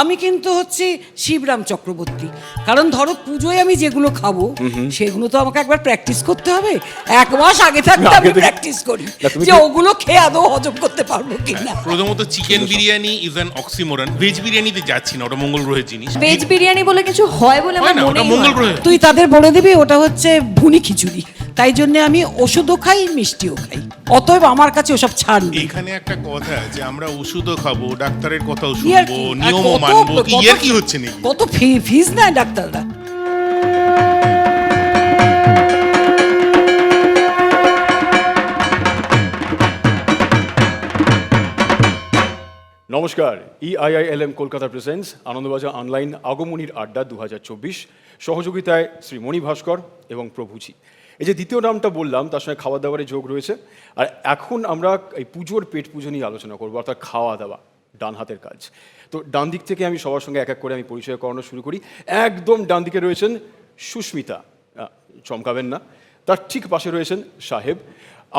আমি কিন্তু হচ্ছে শিবরাম চক্রবর্তী। কারণ ধরো পুজোয় আমি যেগুলো খাব সেগুলো তো আমাকে একবার প্র্যাকটিস করতে হবে। এক মাস আগে থাকতে আমি প্র্যাকটিস করি যে ওগুলো খেয়ে আদৌ হজম করতে পারব কিনা। প্রথমত chicken biryani is an oxymoron veg বিরিয়ানিতে যাচ্ছি না ওটা মঙ্গল গ্রহের জিনিস ভেজ বিরিয়ানি বলে কিছু হয় বলে আমার মনে তুই তাদের বলে দিবি ওটা হচ্ছে ভুনি খিচুড়ি। তাই জন্য আমি ওষুধও খাই মিষ্টিও খাই। অতএব আমার কাছে ওসব ছাড় নেই। এখানে একটা কথা যে আমরা ওষুধও খাব ডাক্তারের কথাও শুনব? নিয়মও মানবো ইয়ার কি হচ্ছে নাকি? কত ফি- ফিস নেয় ডাক্তাররা? নমস্কার E EIILM Kolkata presents Anandabazar online আগমনীর আড্ডা দু হাজার চব্বিশ। সহযোগিতায় শ্রী মণি ভাস্কর এবং প্রভুজি। এই যে দ্বিতীয় নামটা বললাম, তার সঙ্গে খাওয়া দাওয়ারের যোগ রয়েছে। আর এখন আমরা এই পুজোর পেট পুজো নিয়ে আলোচনা করব, অর্থাৎ খাওয়া দাওয়া ডান হাতের কাজ। তো ডান দিক থেকে আমি সবার সঙ্গে এক এক করে আমি পরিচয় করানো শুরু করি। একদম ডান দিকে রয়েছেন সুস্মিতা। চমকাবেন না। তার ঠিক পাশে রয়েছেন সাহেব।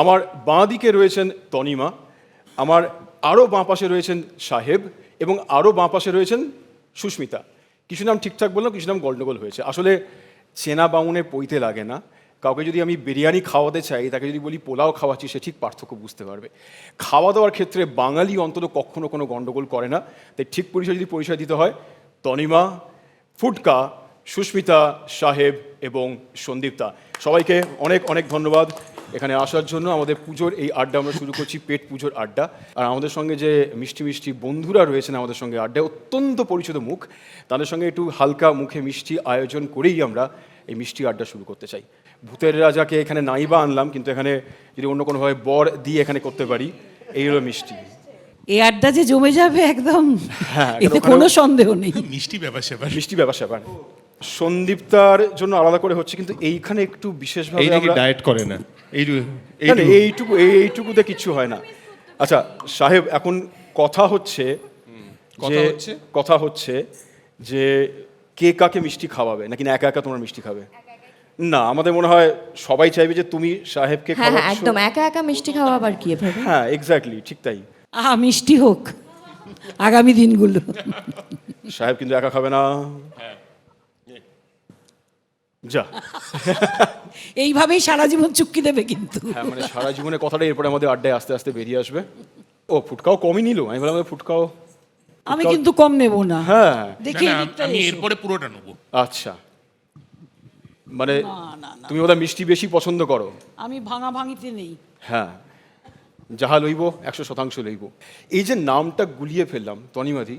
আমার বাঁ দিকে রয়েছেন তনিমা। আমার আরও বাঁ পাশে রয়েছেন সাহেব এবং আরও বাঁ পাশে রয়েছেন সুস্মিতা। কিছু নাম ঠিকঠাক বললাম, কিছু নাম গন্ডগোল হয়েছে। আসলে চেনা বামুনে পইতে লাগে না। কাউকে যদি আমি বিরিয়ানি খাওয়াতে চাই, তাকে যদি বলি পোলাও খাওয়াচ্ছি, সে ঠিক পার্থক্য বুঝতে পারবে। খাওয়া দাওয়ার ক্ষেত্রে বাঙালি অন্তত কখনো কোনো গন্ডগোল করে না। তাই ঠিক পরিচয় যদি পরিচয় দিতে হয়, তনিমা, ফুটকা, সুস্মিতা সাহেব এবং সন্দীপতা। সবাইকে অনেক অনেক ধন্যবাদ এখানে আসার জন্য। আমাদের পুজোর এই আড্ডা আমরা শুরু করছি পেট পুজোর আড্ডা। আর আমাদের সঙ্গে যে মিষ্টি মিষ্টি বন্ধুরা রয়েছেন আমাদের সঙ্গে, আড্ডায় অত্যন্ত পরিচিত মুখ, তাদের সঙ্গে একটু হালকা মুখে মিষ্টি আয়োজন করেই আমরা এই মিষ্টি আড্ডা শুরু করতে চাই। ভূতের রাজাকে এখানে নাই বা আনলাম কিন্তু এখানে যদি অন্য কোনোভাবে বর দিয়ে এখানে করতে পারি এই হলো মিষ্টি। এই আড্ডা যে জমে যাবে একদম হ্যাঁ, এতে কোনো সন্দেহ নেই। মিষ্টি ব্যাপার স্যাপার মিষ্টি ব্যাপার স্যাপার সন্দীপ্তার জন্য আলাদা করে হচ্ছে কিন্তু এইখানে একটু বিশেষভাবে এই আমরা ডায়েট করে না? এই এইটুকু। এই- এইটুকুতে কিচ্ছু হয় না। আচ্ছা সাহেব এখন কথা হচ্ছে কথা যে- হচ্ছে? কথা হচ্ছে যে কে কাকে মিষ্টি খাওয়াবে? নাকি না একা একা তোমার মিষ্টি খাবে? না আমাদের মনে হয় সবাই চাইবে যে তুমি সাহেবকে হ্যাঁ হ্যাঁ খাওয়াচ্ছ। একদম একা একা মিষ্টি খাওয়া আবার কি এভাবে? হ্যাঁ এক্স্যাক্টলি ঠিক তাই। আহা মিষ্টি হোক আগামী দিনগুলো। সাহেব কিন্তু একা খাবে না। যা। এইভাবেই সারা জীবন চুক্তি দেবে কিন্তু। হ্যাঁ মানে সারা জীবনের কথাটা এরপরে আমাদের আড্ডায় আস্তে আস্তে বেরিয়ে আসবে। ও ফুটকাও কমই নিল। আমি বললাম এ ফুটকাও আমি কিন্তু কম নেব না। হ্যাঁ। দেখি না, না, এদিকটা আমি এসো। এরপরে পুরোটা নেব। আচ্ছা। মানে। তুমি ওদের মিষ্টি বেশি পছন্দ করো। আমি ভাঙা ভাঙিতে নেই। হ্যাঁ। যাহা লইব একশো শতাংশ লইব। এই যে নামটা গুলিয়ে ফেললাম তনিমাধি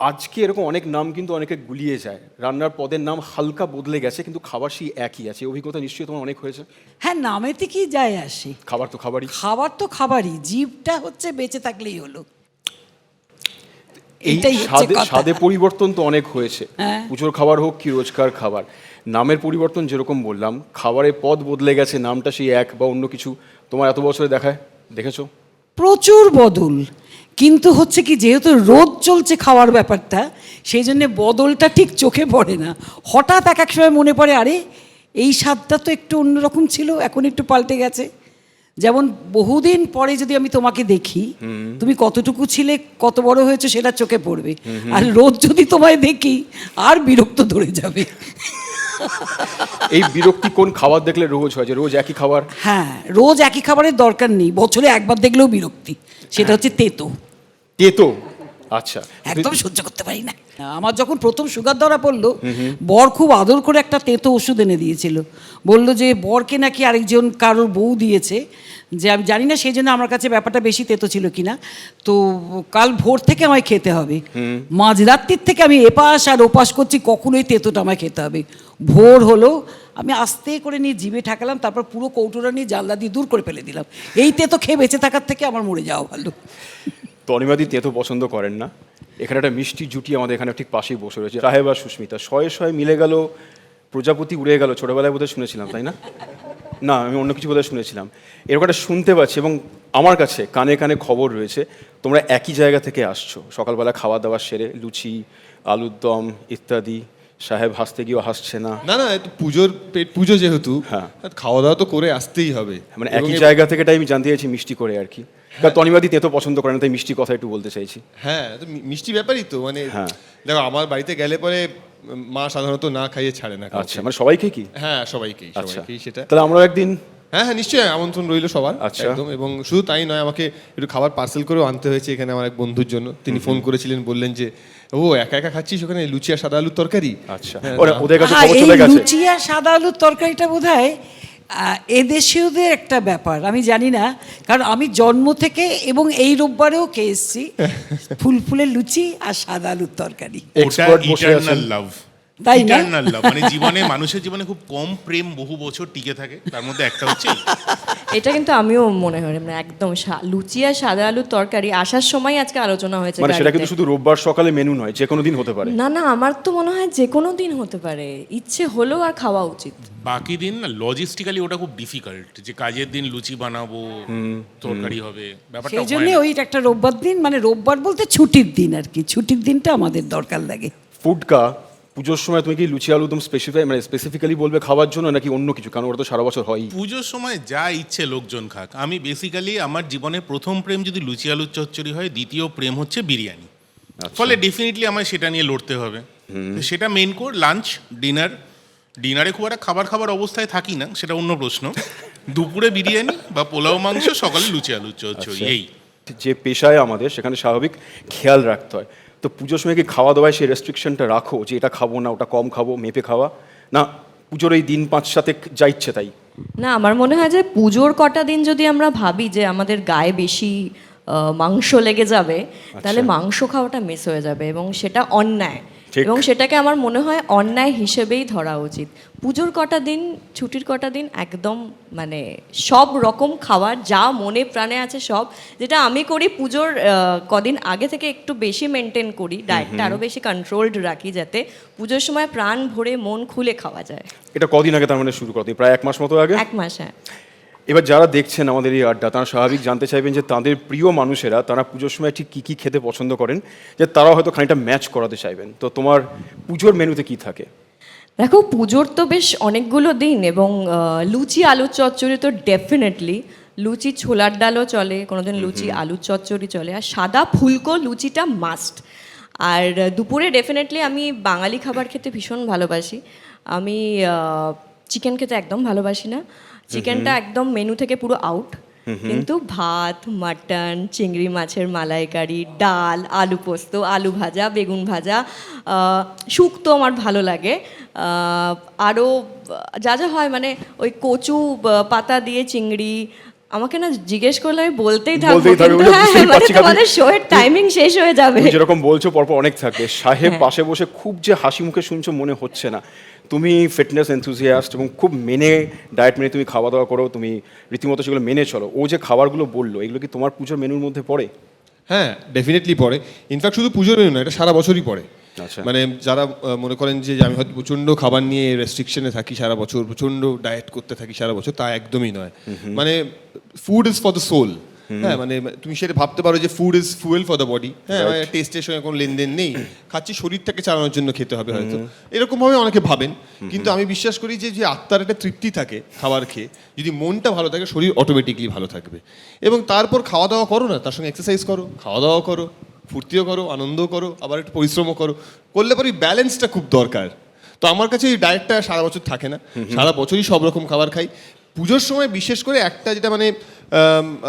আজকে এরকম অনেক নাম কিন্তু অনেকে গুলিয়ে যায়। রান্নার পদের নাম হালকা বদলে গেছে কিন্তু খাবার সেই একই আছে। অভিজ্ঞতা নিশ্চয়ই তোমার অনেক হয়েছে। হ্যাঁ নামেতে কি যায় আসে? খাবার তো খাবারই। খাবার তো খাবারই জীবটা হচ্ছে বেঁচে থাকলেই হলো। এই স্বাদে স্বাদে পরিবর্তন তো অনেক হয়েছে। হ্যাঁ। পুজোর খাবার হোক কি রোজকার খাবার। নামের পরিবর্তন যেরকম বললাম খাবারের পদ বদলে গেছে নামটা সেই এক বা অন্য কিছু। তোমার এত বছরে দেখায় দেখেছ? প্রচুর বদল। কিন্তু হচ্ছে কি যেহেতু রোদ চলছে খাওয়ার ব্যাপারটা সেই জন্য বদলটা ঠিক চোখে পড়ে না। হঠাৎ এক এক সময় মনে পড়ে আরে এই স্বাদটা তো একটু অন্যরকম ছিল এখন একটু পাল্টে গেছে। যেমন বহুদিন পরে যদি আমি তোমাকে দেখি তুমি কতটুকু ছিলে কত বড় হয়েছে সেটা চোখে পড়বে। আর রোজ যদি তোমায় দেখি আর বিরক্ত ধরে যাবে। এই বিরক্তি কোন খাবার দেখলে রোজ হয়? যে রোজ একই খাবার? হ্যাঁ রোজ একই খাবারের দরকার নেই। বছরে একবার দেখলেও বিরক্তি। সেটা হচ্ছে তেতো। তেতো? আচ্ছা। একদম সহ্য করতে পারি না। আমার যখন প্রথম সুগার ধরা পড়ল বর খুব আদর করে একটা তেতো ওষুধ এনে দিয়েছিল। বলল যে বরকে নাকি আরেকজন কারোর বউ দিয়েছে যে আমি জানি না সেই জন্য আমার কাছে ব্যাপারটা বেশি তেতো ছিল কিনা। তো কাল ভোর থেকে আমায় খেতে হবে। মাঝরাত্রির থেকে আমি এপাশ আর ওপাশ করছি কখনোই তেতোটা আমায় খেতে হবে। ভোর হলো আমি আস্তে করে নিয়ে জিভে ঠাকালাম তারপর পুরো কৌটোটা নিয়ে জানলা দিয়ে দূর করে ফেলে দিলাম। এই তেতো খেয়ে বেঁচে থাকার থেকে আমার মরে যাওয়া ভালো। তনিমাদি তেতো পছন্দ করেন না। এখানে একটা মিষ্টি জুটি আমাদের এখানে ঠিক পাশেই বসে রয়েছে সাহেব আর সুস্মিতা। শয়ে শয়ে মিলে গেল প্রজাপতি উড়ে গেল ছোটোবেলায় বোধহয় শুনেছিলাম তাই না? না আমি অন্য কিছু বোধহয় শুনেছিলাম। এরকম একটা শুনতে পাচ্ছি এবং আমার কাছে কানে কানে খবর রয়েছে তোমরা একই জায়গা থেকে আসছো। সকালবেলা খাওয়া দাওয়া সেরে লুচি আলুর দম ইত্যাদি সাহেব হাসতে গিয়েও হাসছে না। না না পুজোর পেট পুজো যেহেতু হ্যাঁ। খাওয়া দাওয়া তো করে আসতেই হবে। মানে একই জায়গা থেকে আমি জানতে চাইছি মিষ্টি করে আর কি। তনিবাদি তেতো পছন্দ করে না তাই মিষ্টি কথা একটু বলতে চাইছি। হ্যাঁ তো মিষ্টি ব্যাপারই তো মানে হ্যাঁ। দেখো আমার বাড়িতে গেলে পরে মা সাধারণত না খাইয়ে ছাড়ে না আচ্ছা মানে সবাইকে কি? হ্যাঁ সবাইকেই আচ্ছা। সবাইকেই সেটা। তাহলে আমরা একদিন হ্যাঁ হ্যাঁ নিশ্চয়ই আমন্ত্রণ রইল সবার আচ্ছা। একদম এবং শুধু তাই নয় আমাকে একটু খাবার পার্সেল করেও আনতে হয়েছে এখানে আমার এক বন্ধুর জন্য। তিনি ফোন করেছিলেন বললেন যে ও একা একা খাচ্ছিস ওখানে? লুচি আর সাদা আলুর তরকারি? আচ্ছা। হ্যাঁ। ওদের কাছে খবর চলে গেছে। লুচি আর সাদা আলুর তরকারিটা বোধ হয় এদেশীয়দের একটা ব্যাপার আমি জানি না কারণ আমি জন্ম থেকে এবং এই রোববারেও খেয়ে এসছি ফুল ফুলের লুচি আর সাদা আলুর তরকারি। লাভ তাই না? ইটারনাল লাভ মানে জীবনে মানুষের জীবনে খুব কম প্রেম বহু বছর টিকে থাকে তার মধ্যে একটা হচ্ছে এটা কিন্তু আমিও মনে হয় মানে একদম লুচি আর সাদা আলুর তরকারি আসার সময় আজকে আলোচনা হয়েছে মানে সেটা কিন্তু শুধু রোববার সকালে মেনু নয় যে কোনো দিন হতে পারে। না না আমার তো মনে হয় যে কোনো দিন হতে পারে ইচ্ছে হলেও আর খাওয়া উচিত। বাকি দিন না লজিস্টিক্যালি ওটা খুব ডিফিকাল্ট যে কাজের দিন লুচি বানাবো তরকারি হবে ব্যাপারটা সেই জন্য ওই একটা রোববার দিন মানে রোববার বলতে ছুটির দিন আর কি ছুটির দিনটা আমাদের দরকার লাগে। ফুডকা পুজোর সময় তুমি কি লুচি আলুদম স্পেসিফাই মানে স্পেসিফিক্যালি বলবে খাওয়ার জন্য নাকি অন্য কিছু? কারণ ওটা তো সারা বছর হয়ই। পুজোর সময় যা ইচ্ছে লোকজন খাক। আমি বেসিক্যালি আমার জীবনে প্রথম প্রেম যদি লুচি আলুর চচ্চড়ি হয় দ্বিতীয় প্রেম হচ্ছে বিরিয়ানি। ফলে ডেফিনেটলি আমায় সেটা নিয়ে লড়তে হবে। সেটা মেন কোর লাঞ্চ ডিনার ডিনারে খুব একটা খাবার খাবার অবস্থায় থাকি না সেটা অন্য প্রশ্ন। দুপুরে বিরিয়ানি বা পোলাও মাংস সকালে লুচি আলুর চচ্চড়ি এই। যে পেশায় আমাদের সেখানে স্বাভাবিক খেয়াল রাখতে হয়। তো পুজোর সময় কি খাওয়া দাওয়ায় সেই রেস্ট্রিকশনটা রাখো যে এটা খাব না ওটা কম খাব মেপে খাওয়া? না পুজোর এই দিন পাঁচ সাথে যা ইচ্ছে তাই? না আমার মনে হয় যে পুজোর কটা দিন যদি আমরা ভাবি যে আমাদের গায়ে বেশি মাংস লেগে যাবে তাহলে মাংস খাওয়াটা মিস হয়ে যাবে এবং সেটা অন্যায়। এবং সেটাকে আমার মনে হয় অন্যায় হিসেবেই ধরা উচিত। পুজোর কটা দিন ছুটির কটা দিন একদম মানে সব রকম খাবার যা মনে প্রাণে আছে সব যেটা আমি করি পুজোর কদিন আগে থেকে একটু বেশি মেনটেন করি ডায়েটটা আরও বেশি কন্ট্রোলড রাখি যাতে পুজোর সময় প্রাণ ভরে মন খুলে খাওয়া যায়। এটা কদিন আগে তার মানে শুরু করতে প্রায় এক মাস মতো আগে? এক মাস হ্যাঁ। এবার যারা দেখছেন আমাদের এই আড্ডা তারা স্বাভাবিক জানতে চাইবেন যে তাদের প্রিয় মানুষেরা তারা পুজোর সময় ঠিক কী কী খেতে পছন্দ করেন? যে তারা হয়তো খানিকটা ম্যাচ করাতে চাইবেন। তো তোমার পুজোর মেনুতে কি থাকে? দেখো পুজোর তো বেশ অনেকগুলো দিন এবং লুচি আলুর চচ্চড়ি তো ডেফিনেটলি লুচি ছোলার ডালও চলে কোনোদিন লুচি আলুর চচ্চড়ি চলে। আর সাদা ফুলকো লুচিটা মাস্ট আর দুপুরে ডেফিনেটলি আমি বাঙালি খাবার খেতে ভীষণ ভালোবাসি। আমি চিকেন খেতে একদম ভালোবাসি না। চিকেনটা একদম মেনু থেকে পুরো আউট কিন্তু ভাত মাটন চিংড়ি মাছের মালাইকারি ডাল আলু পোস্ত আলু ভাজা বেগুন ভাজা শুক্তো আমার ভালো লাগে। আরও যা যা হয় মানে ওই কচু পাতা দিয়ে চিংড়ি আমাকে না জিজ্ঞেস করলে আমি বলতেই থাকব হ্যাঁ মানে তোমাদের শোয়ের টাইমিং শেষ হয়ে যাবে। যেরকম বলছো পরপর অনেক থাকে সাহেব হ্যাঁ। পাশে বসে খুব যে হাসি মুখে শুনছো মনে হচ্ছে না। তুমি ফিটনেস এনথুজিয়াস্ট এবং খুব মেনে ডায়েট মেনে তুমি খাওয়া দাওয়া করো তুমি রীতিমতো সেগুলো মেনে চলো। ও যে খাবারগুলো বলল এগুলো কি তোমার পুজোর মেনুর মধ্যে পড়ে? হ্যাঁ ডেফিনেটলি পড়ে। ইনফ্যাক্ট শুধু পুজোর মেনু না এটা সারা বছরই পড়ে। আচ্ছা। মানে যারা মনে করেন যে আমি হয়তো প্রচণ্ড খাবার নিয়ে রেস্ট্রিকশনে থাকি সারা বছর প্রচণ্ড ডায়েট করতে থাকি সারা বছর তা একদমই নয়। মানে food is for the soul হ্যাঁ মানে তুমি সেটা ভাবতে পারো যে food is fuel for the body হ্যাঁ মানে টেস্টের সঙ্গে কোনো লেনদেন নেই। খাচ্ছি শরীরটাকে চালানোর জন্য খেতে হবে হয়তো। এরকমভাবে অনেকে ভাবেন। কিন্তু আমি বিশ্বাস করি যে যে আত্মার একটা তৃপ্তি থাকে খাবার খেয়ে যদি মনটা ভালো থাকে শরীর অটোমেটিকলি ভালো থাকবে। এবং তারপর খাওয়া দাওয়া করো না তার সঙ্গে এক্সারসাইজ করো খাওয়া দাওয়া করো ফুর্তিও করো আনন্দও করো আবার একটু পরিশ্রমও করো। করলে পরে ব্যালেন্সটা খুব দরকার। তো আমার কাছে এই ডায়েটটা সারা বছর থাকে না। সারা বছরই সব রকম খাবার খাই। পুজোর সময় বিশেষ করে একটা যেটা মানে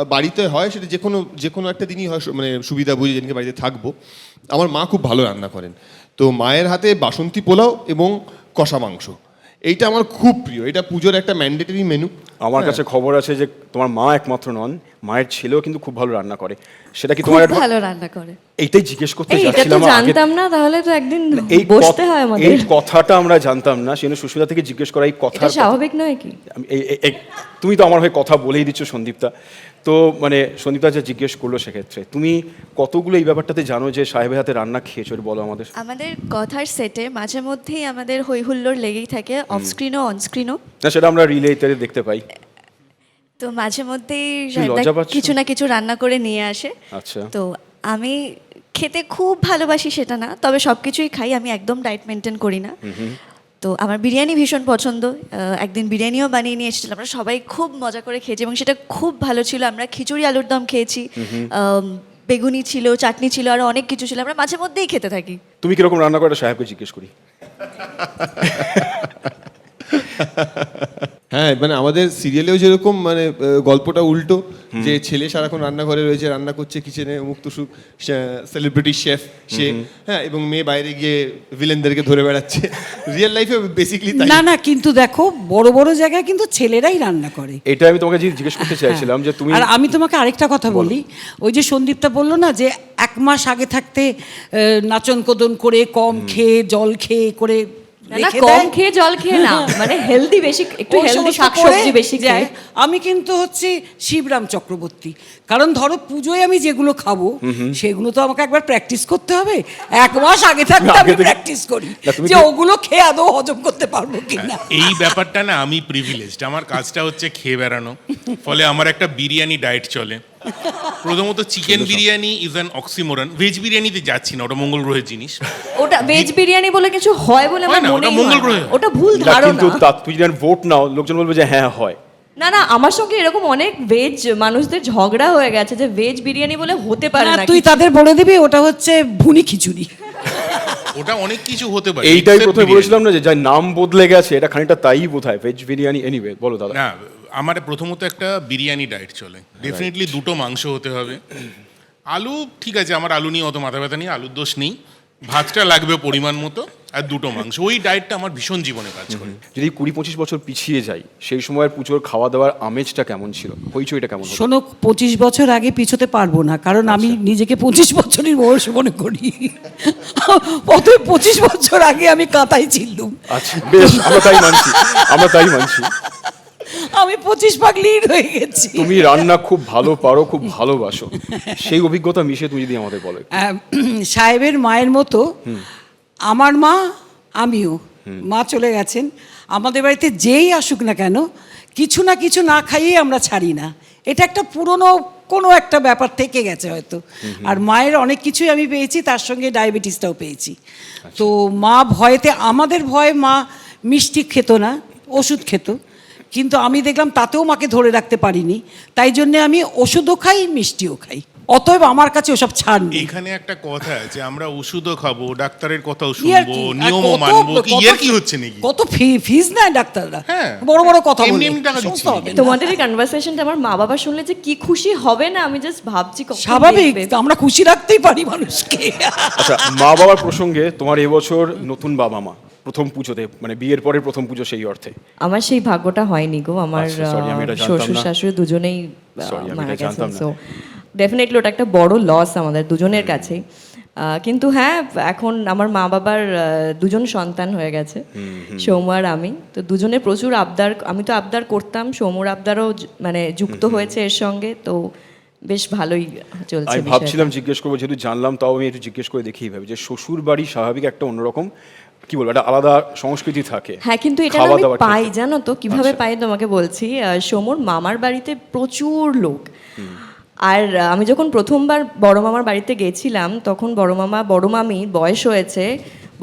বাড়িতে হয় সেটা যে কোনো যে কোনো একটা দিনই হয় মানে সুবিধা বুঝে যেদিনকে বাড়িতে থাকব। আমার মা খুব ভালো রান্না করেন। তো মায়ের হাতে বাসন্তী পোলাও এবং কষা মাংস। এইটা আমার খুব প্রিয়। এটা পুজোর একটা ম্যান্ডেটরি মেনু আমার কাছে খবর আছে যে তোমার মা একমাত্র নন মায়ের ছেলেও কিন্তু খুব ভালো রান্না করে। সেটা কি তোমার ভালো রান্না করে। এইটাই জিজ্ঞেস করতে যাচ্ছিলাম জানতাম না তাহলে তো একদিন এই বসতে হয় আমাদের। এই কথাটা আমরা জানতাম না সেজন্য সুস্মিতা থেকে জিজ্ঞেস করা এই কথা- স্বাভাবিক নয় কি? তুমি তো আমার হয়ে কথা বলেই দিচ্ছ সন্দীপতা তো মানে সন্দীপতা যা জিজ্ঞেস করল সেক্ষেত্রে তুমি কতগুলো এই ব্যাপারটাতে জানো যে সাহেবের হাতে রান্না খেয়েছো বলো আমাদের? আমাদের কথার সেটে মাঝে মধ্যেই আমাদের হই হুল্লোড় লেগেই থাকে অফ স্ক্রিনও অন স্ক্রিনও না সেটা আমরা রিলে ইত্যাদি দেখতে পাই। তো মাঝে মধ্যেই? কিছু না কিছু রান্না করে নিয়ে আসে। আচ্ছা। তো আমি খেতে খুব ভালোবাসি সেটা না তবে সব কিছুই খাই আমি একদম ডায়েট মেনটেন করি না। তো আমার বিরিয়ানি ভীষণ পছন্দ। একদিন বিরিয়ানিও বানিয়ে নিয়ে এসেছিলাম। আমরা সবাই খুব মজা করে খেয়েছি এবং সেটা খুব ভালো ছিল। আমরা খিচুড়ি আলুর দম খেয়েছি। বেগুনি ছিল চাটনি ছিল আর অনেক কিছু ছিল। আমরা মাঝে মধ্যেই খেতে থাকি। তুমি কীরকম রান্না করে সাহেবকে জিজ্ঞেস করি। হ্যাঁ মানে আমাদের সিরিয়ালেও যেরকম মানে গল্পটা উল্টো যে ছেলে সারাক্ষণ রান্নাঘরে রয়েছে রান্না করছে কিচেনে মুক্ত সুখ সেলিব্রিটি শেফ সে হ্যাঁ এবং মেয়ে বাইরে গিয়ে ভিলেনদেরকে ধরে বেড়াচ্ছে। রিয়েল লাইফে বেসিক্যালি না না কিন্তু দেখো বড় বড় জায়গায় কিন্তু ছেলেরাই রান্না করে। এটা আমি তোমাকে জিজ্ঞেস করতে চাইছিলাম যে তুমি আর আমি তোমাকে আরেকটা কথা বলি। ওই যে সন্দীপটা বলল না যে এক মাস আগে থাকতে নাচন কোদন করে কম খেয়ে জল খেয়ে করে না না কম খেয়ে জল খেয়ে না মানে হেলদি বেশি একটু হেলদি শাকসবজি বেশি খায়। আমি কিন্তু হচ্ছে শিবরাম চক্রবর্তী। কারণ ধরো পুজোয় আমি যেগুলো খাব সেগুলো তো আমাকে একবার প্র্যাকটিস করতে হবে। এক মাস আগে থাকতে আমি প্র্যাকটিস করি যে ওগুলো খেয়ে আদৌ হজম করতে পারব কিনা। এই ব্যাপারটা না আমি প্রিভিলেজড আমার কাজটা হচ্ছে খেয়ে বেড়ানো। ফলে আমার একটা বিরিয়ানি ডায়েট চলে। প্রথমত chicken biryani is an oxymoron veg বিরিয়ানিতে যাচ্ছি না ওটা মঙ্গল গ্রহের জিনিস। ওটা ভেজ বিরিয়ানি বলে কিছু হয় বলে আমার মনে ওটা মঙ্গল গ্রহে ওটা ভুল ধারণা। কিন্তু তা- তুমি যদি ভোট নাও লোকজন বলবে যে হ্যাঁ হয়। না না আমার সঙ্গে এরকম অনেক ভেজ মানুষদের ঝগড়া হয়ে গেছে যে ভেজ বিরিয়ানি বলে হতে পারে না তুই তাদের বলে দিবি ওটা হচ্ছে ভুনি খিচুড়ি। ওটা অনেক কিছু হতে পারে। এইটাই প্রথমে বলেছিলাম না যে যার নাম বদলে গেছে এটা খানিকটা তাই বোধহয় ভেজ বিরিয়ানি এনিওয়ে বলো দাদা। না আমার প্রথমত একটা বিরিয়ানি ডায়েট চলে। ডেফিনেটলি দুটো মাংস হতে হবে। আলু ঠিক আছে আমার আলু নিয়ে অত মাথা ব্যথা নেই আলুর দোষ নেই। ভাতটা লাগবে পরিমাণ মতো আর দুটো মাংস। ওই ডায়েটটা আমার ভীষণ জীবনে কাজ করে। যদি কুড়ি পঁচিশ বছর পিছিয়ে যাই সেই সময়ের পুজোর খাওয়া দাওয়ার আমেজটা কেমন ছিল? হইচইটা কেমন শোনো পঁচিশ বছর আগে পিছোতে পারব না কারণ আমি আচ্ছা। নিজেকে পঁচিশ বছরের বয়স মনে করি। অতএব পঁচিশ বছর আগে আমি কাঁথায় ছিললুম আচ্ছা বেশ আমরা তাই মানছি আমরা তাই মানছি। আমি পঁচিশ ভাগ লিড হয়ে গেছি। তুমি রান্না খুব ভালো পারো খুব ভালোবাসো। সেই অভিজ্ঞতা মিশে তুমি যদি আমাদের বলো সাহেবের মায়ের মতো আমার মা আমিও। মা চলে গেছেন। আমাদের বাড়িতে যেই আসুক না কেন কিছু না কিছু না খাইয়ে আমরা ছাড়ি না। এটা একটা পুরনো কোনো একটা ব্যাপার থেকে গেছে হয়তো। আর মায়ের অনেক কিছুই আমি পেয়েছি তার সঙ্গে ডায়াবেটিসটাও পেয়েছি। তো মা ভয়েতে আমাদের ভয়ে মা মিষ্টি খেত না ওষুধ খেত। কিন্তু আমি দেখলাম তাতেও মাকে ধরে রাখতে পারিনি। তাই জন্যে আমি ওষুধও খাই মিষ্টিও খাই। অতএব আমার কাছে ওসব ছাড় নেই। এখানে একটা কথা আছে আমরা ওষুধও খাব ডাক্তারের কথাও শুনব নিয়মও মানবো কি ইয়ার কি হচ্ছে নাকি? কত ফিজ নেয় ডাক্তাররা? হ্যাঁ। বড় বড় কথা বলে। তোমাদের এই কনভারসেশনটা আমার মা বাবা শুনলে যে কি খুশি হবে না আমি জাস্ট ভাবছি স্বাভাবিক। আমরা খুশি রাখতেই পারি মানুষকে। আচ্ছা মা বাবার প্রসঙ্গে তোমার এবছর নতুন বাবা মা প্রথম পুজোতে মানে বিয়ের পরের প্রথম পুজো সেই অর্থে। আমার সেই ভাগ্যটা হয়নি গো আমার আচ্ছা, শ্বশুর শাশুড়ি দুজনেই মারা গেছেন সো ডেফিনেটলি ওটা একটা বড় লস আমাদের দুজনের কাছেই কিন্তু হ্যাঁ এখন আমার মা বাবার দুজন সন্তান হয়ে গেছে সৌম্য আর আমি। তো দুজনে প্রচুর আবদার আমি তো আবদার করতাম সৌম্যর আবদারও মানে যুক্ত হয়েছে এর সঙ্গে তো বেশ ভালোই চলছে আমি ভাবছিলাম জিজ্ঞেস করব যেহেতু জানলাম তাও আমি একটু জিজ্ঞেস করে দেখি ভাবি। যে শ্বশুর বাড়ি স্বাভাবিক একটা অন্যরকম কি বলব একটা আলাদা সংস্কৃতি থাকে। হ্যাঁ কিন্তু এটা আমি পাই জানো তো? কীভাবে আচ্ছা। পাই তোমাকে বলছি সমর মামার বাড়িতে প্রচুর লোক। আর আমি যখন প্রথমবার বড় মামার বাড়িতে গেছিলাম তখন বড় মামা বড় মামি বয়স হয়েছে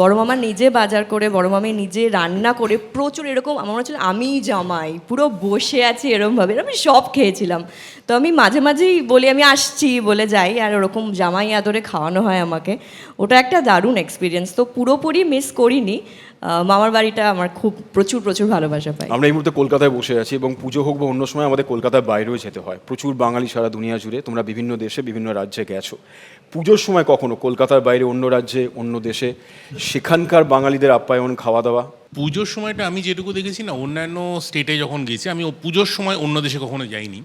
বড় মামা নিজে বাজার করে, বড় মামি নিজে রান্না করে, প্রচুর এরকম আমার মনে হচ্ছিল আমি জামাই, পুরো বসে আছি এরকমভাবে আমি সব খেয়েছিলাম। তো আমি মাঝে মাঝেই বলি, আমি আসছি বলে যাই, আর ওরকম জামাই আদরে খাওয়ানো হয় আমাকে। ওটা একটা দারুণ এক্সপিরিয়েন্স তো পুরোপুরি মিস করিনি। মামার বাড়িটা আমার খুব প্রচুর প্রচুর ভালোবাসা পাই আমরা এই মুহূর্তে কলকাতায় বসে আছি এবং পুজো হোক বা অন্য সময় আমাদের কলকাতার বাইরেও যেতে হয়। প্রচুর বাঙালি সারা দুনিয়া জুড়ে তোমরা বিভিন্ন দেশে বিভিন্ন রাজ্যে গেছো। পুজোর সময় কখনো কলকাতার বাইরে অন্য রাজ্যে অন্য দেশে সেখানকার বাঙালিদের আপ্যায়ন খাওয়া দাওয়া পুজোর সময়টা আমি যেটুকু দেখেছি না অন্যান্য স্টেটে যখন গেছি আমি ও পুজোর সময় অন্য দেশে কখনো যাইনি।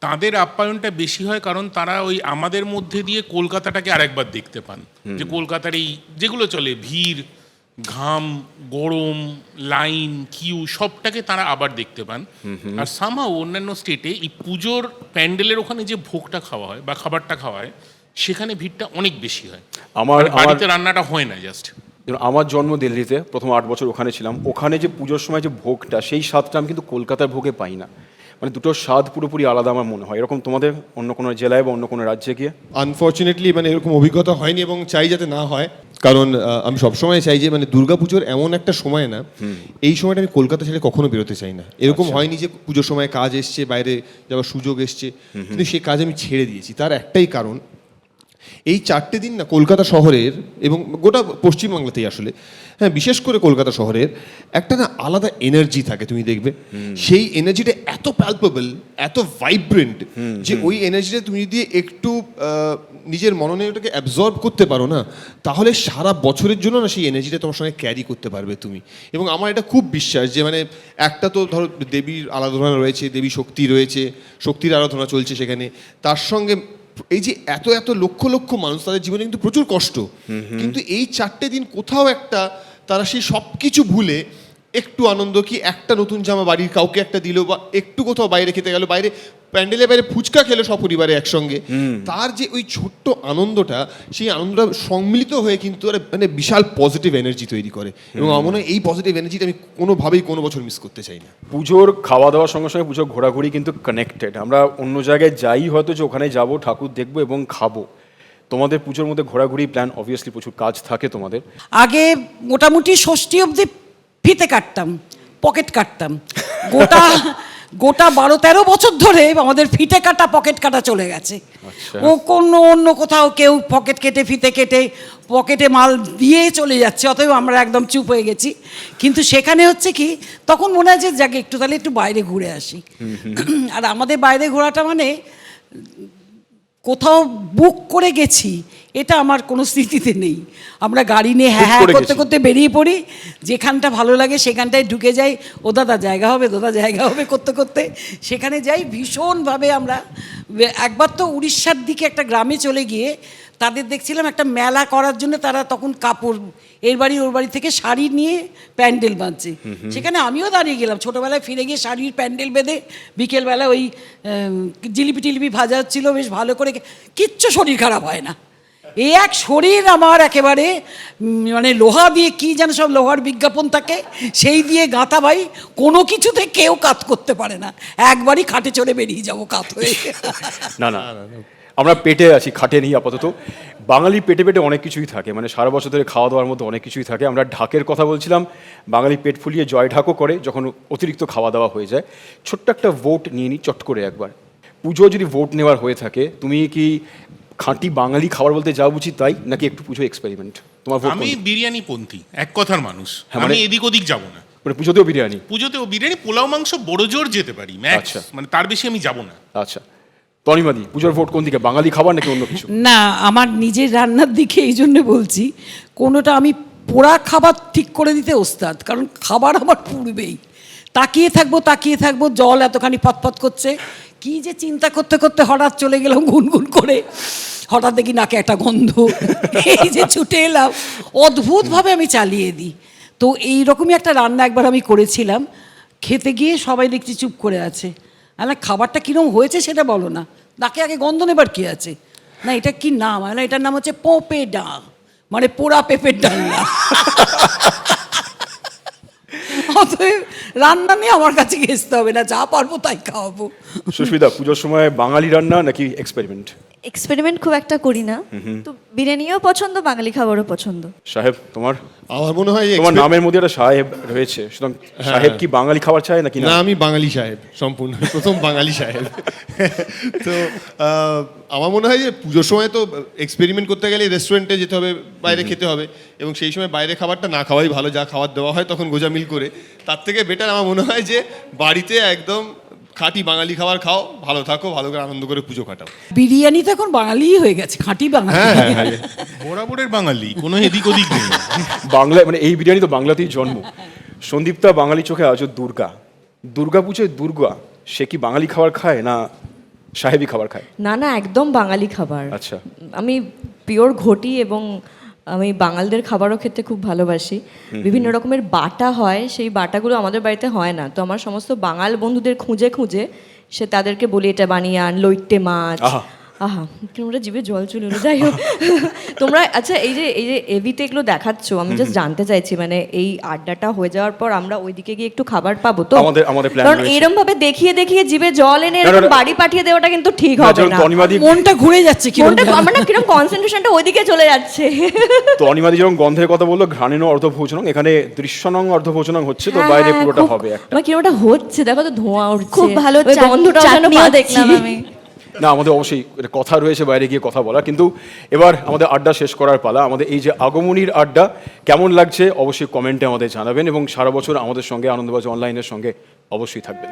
তাদের আপ্যায়নটা বেশি হয় কারণ তারা ওই আমাদের মধ্যে দিয়ে কলকাতাটাকে আরেকবার দেখতে পান। যে কলকাতার এই যেগুলো চলে ভিড় ঘাম গরম লাইন কিউ সবটাকে তারা আবার দেখতে পান। আর সামহাও অন্যান্য স্টেটে এই পুজোর প্যান্ডেলের ওখানে যে ভোগটা খাওয়া হয় বা খাবারটা খাওয়া হয় সেখানে ভিড়টা অনেক বেশি হয়। আমার বাড়িতে রান্নাটা হয় না জাস্ট আমার জন্ম দিল্লিতে প্রথম আট বছর ওখানে ছিলাম। ওখানে যে পুজোর সময় যে ভোগটা সেই স্বাদটা আমি কিন্তু কলকাতার ভোগে পাই না। মানে দুটো স্বাদ পুরোপুরি আলাদা আমার মনে হয়। এরকম তোমাদের অন্য কোনো জেলায় বা অন্য কোনো রাজ্যে গিয়ে? আনফর্চুনেটলি মানে এরকম অভিজ্ঞতা হয়নি এবং চাই যাতে না হয়। কারণ আমি সবসময় চাই যে মানে দুর্গাপুজোর এমন একটা সময় না এই সময়টা আমি কলকাতা ছেড়ে কখনো বেরোতে চাই না। এরকম হয়নি যে পুজোর সময় কাজ এসছে বাইরে যাওয়ার সুযোগ এসছে কিন্তু সেই কাজ আমি ছেড়ে দিয়েছি। তার একটাই কারণ এই চারটে দিন না কলকাতা শহরের এবং গোটা পশ্চিমবাংলাতেই আসলে হ্যাঁ বিশেষ করে কলকাতা শহরের একটা না আলাদা এনার্জি থাকে তুমি দেখবে। সেই এনার্জিটা এত প্যালপেবল এত ভাইব্রেন্ট যে ওই এনার্জিটা তুমি যদি একটু নিজের মননে ওটাকে অ্যাবজর্ব করতে পারো না তাহলে সারা বছরের জন্য না সেই এনার্জিটা তোমার সঙ্গে ক্যারি করতে পারবে তুমি। এবং আমার এটা খুব বিশ্বাস যে মানে একটা তো ধরো দেবীর আরাধনা রয়েছে দেবী শক্তি রয়েছে শক্তির আরাধনা চলছে সেখানে তার সঙ্গে এই যে এত এত লক্ষ লক্ষ মানুষ তাদের জীবনে কিন্তু প্রচুর কষ্ট। কিন্তু এই চারটে দিন কোথাও একটা তারা সেই সব কিছু ভুলে একটু আনন্দ কি একটা নতুন জামা বাড়ির কাউকে একটা দিল বা একটু কোথাও বাইরে খেতে গেল বাইরে প্যান্ডেলের বাইরে ফুচকা খেলো সপরিবারে একসঙ্গে। তার যে ওই ছোট্ট আনন্দটা সেই আনন্দটা সম্মিলিত হয়ে কিন্তু মানে বিশাল পজিটিভ এনার্জি তৈরি করে। এবং আমার মনে হয় এই পজিটিভ এনার্জিটা আমি কোনোভাবেই কোনো বছর মিস করতে চাই না। পুজোর খাওয়া দাওয়ার সঙ্গে সঙ্গে পুজোর ঘোরাঘুরি কিন্তু কানেক্টেড আমরা অন্য জায়গায় যাই হয়তো যে ওখানে যাব ঠাকুর দেখব এবং খাব। তোমাদের পুজোর মধ্যে ঘোরাঘুরি প্ল্যান অবভিয়াসলি প্রচুর কাজ থাকে তোমাদের। আগে মোটামুটি ষষ্ঠী অবধি ফিতে কাটতাম পকেট কাটতাম। গোটা গোটা বারো তেরো বছর ধরে আমাদের ফিতে কাটা পকেট কাটা চলে গেছে। ও কোনো অন্য কোথাও কেউ পকেট কেটে ফিতে কেটে পকেটে মাল দিয়ে চলে যাচ্ছে অতএব আমরা একদম চুপ হয়ে গেছি। কিন্তু সেখানে হচ্ছে কি তখন মনে হয় যে যাকে একটু তাহলে একটু বাইরে ঘুরে আসি। আর আমাদের বাইরে ঘোরাটা মানে কোথাও বুক করে গেছি এটা আমার কোনো স্মৃতিতে নেই। আমরা গাড়ি নিয়ে হ্যাঁ হ্যাঁ করতে করতে বেরিয়ে পড়ি। যেখানটা ভালো লাগে সেখানটায় ঢুকে যাই। ও দাদা জায়গা হবে দাদা জায়গা হবে করতে করতে। সেখানে যাই ভীষণভাবে আমরা। একবার তো উড়িষ্যার দিকে একটা গ্রামে চলে গিয়ে তাদের দেখছিলাম একটা মেলা করার জন্য তারা তখন কাপড় এর বাড়ি ওর বাড়ি থেকে শাড়ি নিয়ে প্যান্ডেল বাঁধছে। সেখানে আমিও দাঁড়িয়ে গেলাম। ছোটোবেলায় ফিরে গিয়ে শাড়ির প্যান্ডেল বেঁধে বিকেলবেলা ওই জিলিপি টিলিপি ভাজা হচ্ছিল বেশ ভালো করে। কিচ্ছু শরীর খারাপ হয় না। এই এক শরীর আমার একেবারে মানে লোহা দিয়ে কি যেন সব লোহার বিজ্ঞাপন থাকে, সেই দিয়ে গাঁথা ভাই, কোনো কিছুতে কেউ কাত করতে পারে না। একবারই খাটে চড়ে বেরিয়ে যাব কাত হয়ে। না না, আমরা পেটে আছি, খাটে নেই আপাতত। বাঙালি পেটে পেটে অনেক কিছুই থাকে মানে সারা বছর ধরে খাওয়া দাওয়ার মধ্যে অনেক কিছুই থাকে। আমরা ঢাকের কথা বলছিলাম, বাঙালি পেট ফুলিয়ে জয় ঢাকও করে, যখন অতিরিক্ত খাওয়া দাওয়া হয়ে যায়। ছোট্ট একটা ভোট নিয়ে নিই চট করে একবার। পুজো যদি ভোট নেওয়ার হয়ে থাকে, তুমি কি খাঁটি বাঙালি খাবার বলতে যা বুঝি তাই নাকি একটু পুজো এক্সপেরিমেন্ট তোমার আমি? বিরিয়ানি পন্থী এক কথার মানুষ। হ্যাঁ, মানে- আমি এদিক ওদিক যাব না। মানে পুজোতেও বিরিয়ানি? পুজোতেও বিরিয়ানি পোলাও মাংস বড় জোর যেতে পারি আচ্ছা। মানে তার বেশি আমি যাব না। আচ্ছা। তনিমাদি পুজোর ভোট কোন দিকে বাঙালি খাবার নাকি অন্য কিছু? না আমার নিজের রান্নার দিকে এই জন্য বলছি কোনোটা আমি পোড়া খাবার ঠিক করে দিতে ওস্তাদ কারণ খাবার আমার পূর্বেই। তাকিয়ে থাকব তাকিয়ে থাকব জল এতখানি পতপত করছে কি যে চিন্তা করতে করতে হঠাৎ চলে গেলাম গুনগুন করে। হঠাৎ দেখি নাকে একটা গন্ধ। এই যে ছুটে এলাম। অদ্ভুতভাবে আমি চালিয়ে দিই। তো এই রকমই একটা রান্না একবার আমি করেছিলাম। খেতে গিয়ে সবাই দেখছি চুপ করে আছে। আলা খাবারটা কীরকম হয়েছে সেটা বলো না। নাকে আগে গন্ধ নেবার কি আছে? না, এটা কি নাম? না এটার নাম হচ্ছে পোপে ডা মানে পোড়া পেঁপের অতএব রান্না নিয়ে আমার কাছে ঘেসতে হবে না, যা পারব তাই খাওয়াবো। সুস্মিতা, পুজোর সময় বাঙালি রান্না নাকি এক্সপেরিমেন্ট এক্সপেরিমেন্ট খুব একটা করি না। তো বিরিয়ানিও পছন্দ বাঙালি খাবারও পছন্দ। সাহেব তোমার? আমার মনে হয় তোমার নামের মধ্যে একটা সাহেব রয়েছে। সুতরাং সাহেব কি বাঙালি খাবার চায় নাকি না? না আমি বাঙালি সাহেব সম্পূর্ণ। প্রথম বাঙালি সাহেব। তো আমার মনে হয় যে পুজোর সময় তো এক্সপেরিমেন্ট করতে গেলে রেস্টুরেন্টে যেতে হবে বাইরে খেতে হবে। এবং সেই সময় বাইরে খাবারটা না খাওয়াই ভালো। যা খাবার দেওয়া হয় তখন গোজামিল করে। তার থেকে বেটার আমার মনে হয় যে বাড়িতে একদম খাঁটি বাঙালি খাবার খাও ভালো থাকো ভালো করে আনন্দ করে পুজো কাটাও। বিরিয়ানি তো এখন বাঙালিই হয়ে গেছে খাঁটি বাঙালি। বরাবরের বাঙালি কোনো এদিক ওদিক নেই। বাংলায় মানে এই বিরিয়ানি তো বাংলাতেই জন্ম। সন্দীপতা বাঙালি চোখে আজও দুর্গা। দুর্গা পুজোয় দুর্গা সে কি বাঙালি খাবার খায় না সাহেবি খাবার খায়? না না একদম বাঙালি খাবার। আচ্ছা। আমি পিওর ঘটি এবং আমি বাঙালদের খাবারও খেতে খুব ভালোবাসি। বিভিন্ন রকমের বাটা হয় সেই বাটাগুলো আমাদের বাড়িতে হয় না। তো আমার সমস্ত বাঙাল বন্ধুদের খুঁজে খুঁজে সে তাদেরকে বলি এটা বানিয়ে আন লইট্টে মাছ। আহা। তোমরা জিভে জল চলে এলো যাই হোক। তোমরা আচ্ছা এই যে এই যে এভিতে এগুলো দেখাচ্ছ আমি জাস্ট জানতে চাইছি মানে এই আড্ডাটা হয়ে যাওয়ার পর আমরা ওইদিকে গিয়ে একটু খাবার পাবো তো? আমাদের- আমাদের plan কারণ। এরম ভাবে দেখিয়ে দেখিয়ে জিভে জল এনে এরকম বাড়ি পাঠিয়ে দেওয়াটা কিন্তু ঠিক হবে না মনটা ঘুরে যাচ্ছে কি মনটা আমার না কীরকম কনসেন্ট্রেশনটা ওইদিকে চলে যাচ্ছে। তো অনিমাদি যেমন গন্ধের কথা বলল ঘ্রাণেনও অর্ধভোজনং এখানে দৃশ্যনং অর্ধভোজনং হচ্ছে তো বাইরে হ্যাঁ, পুরোটা হবে একটা। আমার কিরম একটা হচ্ছে দেখো তো ধোঁয়া উঠছে। খুব ভালো পাচ্ছি। দেখলাম আমি না, আমাদের অবশ্যই কথা রয়েছে, বাইরে গিয়ে কথা বলা কিন্তু এবার আমাদের আড্ডা শেষ করার পালা, আমাদের এই যে আগমনীর আড্ডা, কেমন লাগছে অবশ্যই কমেন্টে আমাদের জানাবেন এবং সারা বছর আমাদের সঙ্গে, আনন্দবাজার অনলাইনের সঙ্গে অবশ্যই থাকবেন।